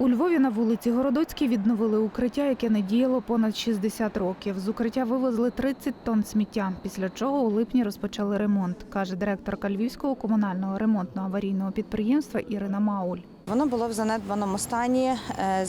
У Львові на вулиці Городоцькій відновили укриття, яке не діяло понад 60 років. З укриття вивезли 30 тонн сміття, після чого у липні розпочали ремонт, каже директорка Львівського комунального ремонтно-аварійного підприємства Ірина Мауль. Воно було в занедбаному стані, е,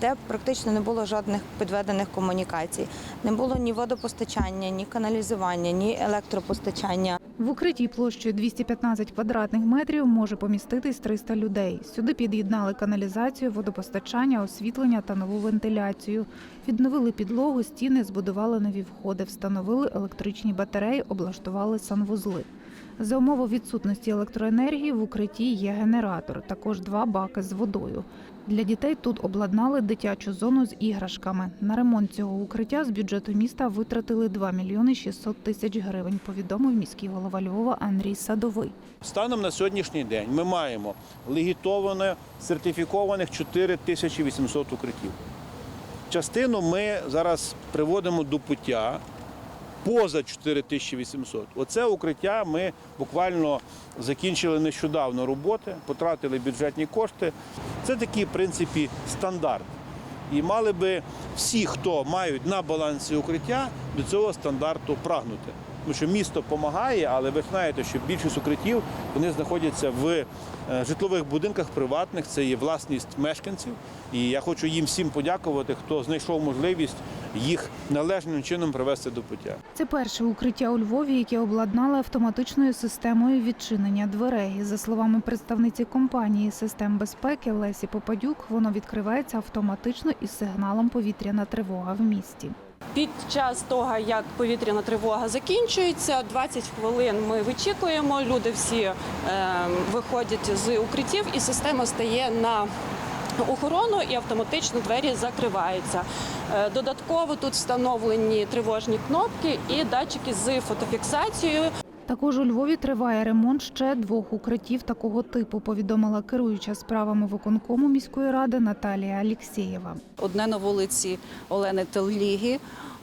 де практично не було жодних підведених комунікацій. Не було ні водопостачання, ні каналізування, ні електропостачання. В укритті площею 215 квадратних метрів може поміститись 300 людей. Сюди під'єднали каналізацію, водопостачання, освітлення та нову вентиляцію. Відновили підлогу, стіни, збудували нові входи, встановили електричні батареї, облаштували санвузли. За умови відсутності електроенергії в укритті є генератор, також два баки з водою. Для дітей тут обладнали дитячу зону з іграшками. На ремонт цього укриття з бюджету міста витратили 2 мільйони 600 тисяч гривень, повідомив міський голова Львова Андрій Садовий. Станом на сьогоднішній день ми маємо легітоване, сертифікованих 4800 укриттів. Частину ми зараз приводимо до пуття поза 4800. Оце укриття ми буквально закінчили нещодавно роботи, потратили бюджетні кошти. Це такий, в принципі, стандарт. І мали би всі, хто мають на балансі укриття, до цього стандарту прагнути. Тому що місто допомагає, але ви знаєте, що більшість укриттів вони знаходяться в е, житлових будинках приватних, це є власність мешканців. І я хочу їм всім подякувати, хто знайшов можливість їх належним чином привести до пуття. Це перше укриття у Львові, яке обладнали автоматичною системою відчинення дверей. За словами представниці компанії систем безпеки Лесі Попадюк, воно відкривається автоматично із сигналом повітряна тривога в місті. Під час того, як повітряна тривога закінчується, 20 хвилин ми вичікуємо. Люди всі е, виходять з укриттів, і система стає на охорону, і автоматично двері закриваються. Е, додатково тут встановлені тривожні кнопки і датчики з фотофіксацією. Також у Львові триває ремонт ще двох укриттів такого типу. Повідомила керуюча справами виконкому міської ради Наталія Алєксєєва. Одне на вулиці Олени Телліги,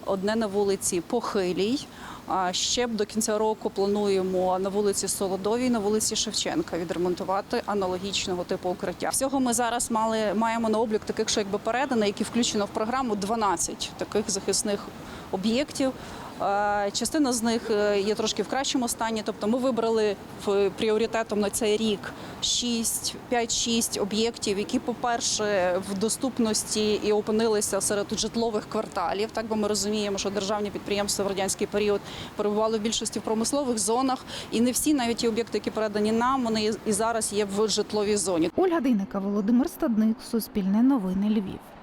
одне на вулиці Похилій. А ще до кінця року плануємо на вулиці Солодовій, на вулиці Шевченка відремонтувати аналогічного типу укриття. Всього ми зараз мали маємо на облік таких, що якби передано, які включено в програму 12 таких захисних об'єктів. Частина з них е, є трошки в кращому стані. Тобто, ми вибрали в пріоритетом на цей рік 6, 5-6 об'єктів, які, по-перше, в доступності і опинилися серед житлових кварталів. Так бо ми розуміємо, що державні підприємства в радянський період перебували в більшості в промислових зонах, і не всі, навіть ті об'єкти, які передані нам, вони і зараз є в житловій зоні. Ольга Дейника, Володимир Стадник, Суспільне новини Львів.